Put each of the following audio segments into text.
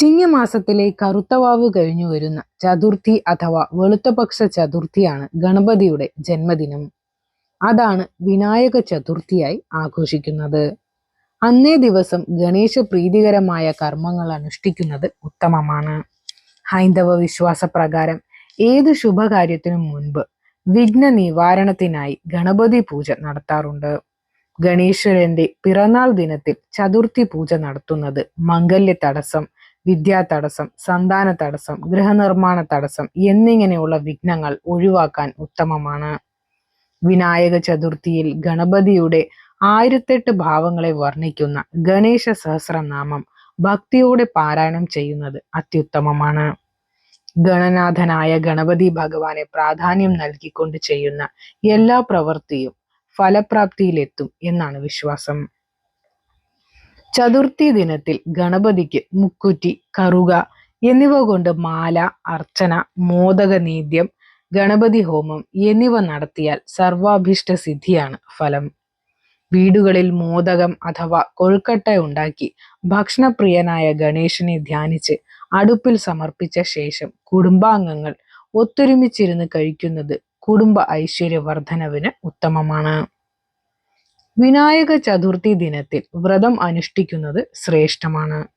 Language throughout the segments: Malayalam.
ചിങ്ങമാസത്തിലെ കറുത്തവാവ് കഴിഞ്ഞു വരുന്ന ചതുർത്ഥി അഥവാ വെളുത്തപക്ഷ ചതുർത്ഥിയാണ് ഗണപതിയുടെ ജന്മദിനം. അതാണ് വിനായക ചതുർത്ഥിയായി ആഘോഷിക്കുന്നത്. അന്നേ ദിവസം ഗണേശ പ്രീതികരമായ കർമ്മങ്ങൾ അനുഷ്ഠിക്കുന്നത് ഉത്തമമാണ്. ഹൈന്ദവ വിശ്വാസപ്രകാരം ഏത് ശുഭകാര്യത്തിനും മുൻപ് വിഘ്ന നിവാരണത്തിനായി ഗണപതി പൂജ നടത്താറുണ്ട്. ഗണേശ്വരന്റെ പിറന്നാൾ ദിനത്തിൽ ചതുർത്ഥി പൂജ നടത്തുന്നത് മംഗല്യ തടസ്സം വിദ്യാ തടസ്സം സന്താന തടസ്സം ഗൃഹനിർമ്മാണ തടസ്സം എന്നിങ്ങനെയുള്ള വിഘ്നങ്ങൾ ഒഴിവാക്കാൻ ഉത്തമമാണ്. വിനായക ചതുർത്ഥിയിൽ ഗണപതിയുടെ ആയിരത്തെട്ട് ഭാവങ്ങളെ വർണിക്കുന്ന ഗണേശ സഹസ്രനാമം ഭക്തിയോടെ പാരായണം ചെയ്യുന്നത് അത്യുത്തമമാണ്. ഗണനാഥനായ ഗണപതി ഭഗവാനെ പ്രാധാന്യം നൽകിക്കൊണ്ട് ചെയ്യുന്ന എല്ലാ പ്രവൃത്തിയും ഫലപ്രാപ്തിയിലെത്തും എന്നാണ് വിശ്വാസം. ചതുർത്ഥി ദിനത്തിൽ ഗണപതിക്ക് മുക്കുറ്റി കറുക എന്നിവ കൊണ്ട് മാല അർച്ചന മോദക നീദ്യം ഗണപതി ഹോമം എന്നിവ നടത്തിയാൽ സർവാഭീഷ്ട സിദ്ധിയാണ് ഫലം. വീടുകളിൽ മോദകം അഥവാ കൊഴുക്കട്ട ഉണ്ടാക്കി ഭക്ഷണപ്രിയനായ ഗണേശനെ ധ്യാനിച്ച് അടുപ്പിൽ സമർപ്പിച്ച ശേഷം കുടുംബാംഗങ്ങൾ ഒത്തൊരുമിച്ചിരുന്ന് കഴിക്കുന്നത് കുടുംബ ഐശ്വര്യവർദ്ധനവിന് ഉത്തമമാണ്. വിനായക ചതുർത്ഥി ദിനത്തിൽ വ്രതം അനുഷ്ഠിക്കുന്നത് ശ്രേഷ്ഠമാണ്.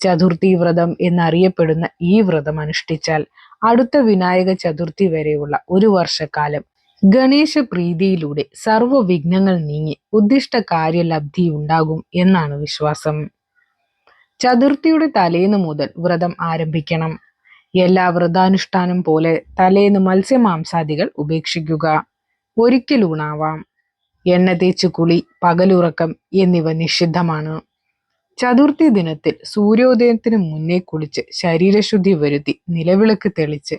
ചതുർത്ഥി വ്രതം എന്നറിയപ്പെടുന്ന ഈ വ്രതം അനുഷ്ഠിച്ചാൽ അടുത്ത വിനായക ചതുർത്ഥി വരെയുള്ള ഒരു വർഷക്കാലം ഗണേശ പ്രീതിയിലൂടെ സർവ വിഘ്നങ്ങൾ നീങ്ങി ഉദ്ദിഷ്ട കാര്യലബ്ധി ഉണ്ടാകും എന്നാണ് വിശ്വാസം. ചതുർത്ഥിയുടെ തലേന്ന് മുതൽ വ്രതം ആരംഭിക്കണം. എല്ലാ വ്രതാനുഷ്ഠാനം പോലെ തലേന്ന് മത്സ്യമാംസാദികൾ ഉപേക്ഷിക്കുക. ഒരിക്കൽ ഊണാവാം എണ്ണ തേച്ച് കുളി പകലുറക്കം എന്നിവ നിഷിദ്ധമാണ്. ചതുർത്ഥി ദിനത്തിൽ സൂര്യോദയത്തിന് മുന്നേ കുളിച്ച് ശരീരശുദ്ധി വരുത്തി നിലവിളക്ക് തെളിച്ച്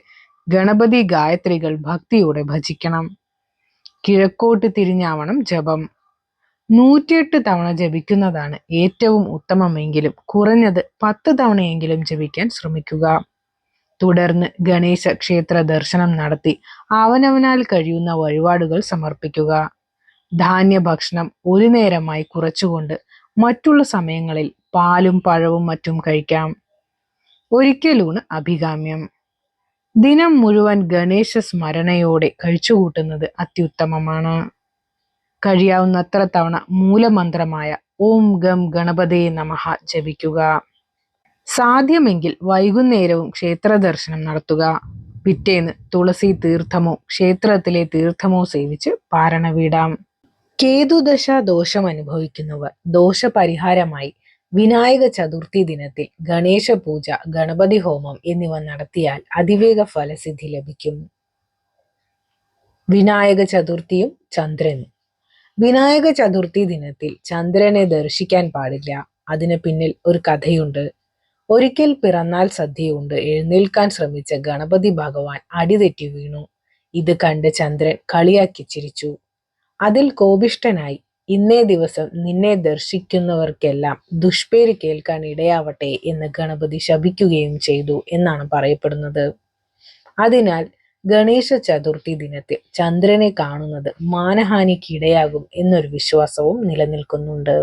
ഗണപതി ഗായത്രികൾ ഭക്തിയോടെ ഭജിക്കണം. കിഴക്കോട്ട് തിരിഞ്ഞാവണം ജപം. നൂറ്റിയെട്ട് തവണ ജപിക്കുന്നതാണ് ഏറ്റവും ഉത്തമമെങ്കിലും കുറഞ്ഞത് പത്ത് തവണയെങ്കിലും ജപിക്കാൻ ശ്രമിക്കുക. തുടർന്ന് ഗണേശ ക്ഷേത്ര ദർശനം നടത്തി അവനവനാൽ കഴിയുന്ന വഴിപാടുകൾ സമർപ്പിക്കുക. ധാന്യഭക്ഷണം ഒരു നേരമായി കുറച്ചുകൊണ്ട് മറ്റുള്ള സമയങ്ങളിൽ പാലും പഴവും മറ്റും കഴിക്കാം. ഒരിക്കലൂണ് അഭികാമ്യം. ദിനം മുഴുവൻ ഗണേശ സ്മരണയോടെ കഴിച്ചുകൂട്ടുന്നത് അത്യുത്തമമാണ്. കഴിയാവുന്നത്ര തവണ മൂലമന്ത്രമായ ഓം ഗം ഗണപതേ നമഹ ജപിക്കുക. സാധ്യമെങ്കിൽ വൈകുന്നേരവും ക്ഷേത്ര ദർശനം നടത്തുക. പിറ്റേന്ന് തുളസി തീർത്ഥമോ ക്ഷേത്രത്തിലെ തീർത്ഥമോ സേവിച്ച് പാരണ കേതുദശ ദോഷം അനുഭവിക്കുന്നവർ ദോഷപരിഹാരമായി വിനായക ചതുർത്ഥി ദിനത്തിൽ ഗണേശ പൂജ ഗണപതി ഹോമം എന്നിവ നടത്തിയാൽ അതിവേഗ ഫലസിദ്ധി ലഭിക്കും. വിനായക ചതുർത്ഥിയും ചന്ദ്രനും. വിനായക ചതുർത്ഥി ദിനത്തിൽ ചന്ദ്രനെ ദർശിക്കാൻ പാടില്ല. അതിന് പിന്നിൽ ഒരു കഥയുണ്ട്. ഒരിക്കൽ പിറന്നാൽ സദ്യയുണ്ട്. എഴുന്നേൽക്കാൻ ശ്രമിച്ച ഗണപതി ഭഗവാൻ അടിതെറ്റി വീണു. ഇത് കണ്ട് ചന്ദ്രൻ കളിയാക്കി ചിരിച്ചു. അതിൽ കോപിഷ്ടനായി ഇന്നേ ദിവസം നിന്നെ ദർശിക്കുന്നവർക്കെല്ലാം ദുഷ്പേര് കേൾക്കാൻ ഇടയാവട്ടെ എന്ന് ഗണപതി ശപിക്കുകയും ചെയ്തു എന്നാണ് പറയപ്പെടുന്നത്. അതിനാൽ ഗണേശ ചതുർത്ഥി ദിനത്തിൽ ചന്ദ്രനെ കാണുന്നത് മാനഹാനിക്ക് ഇടയാകും എന്നൊരു വിശ്വാസവും നിലനിൽക്കുന്നുണ്ട്.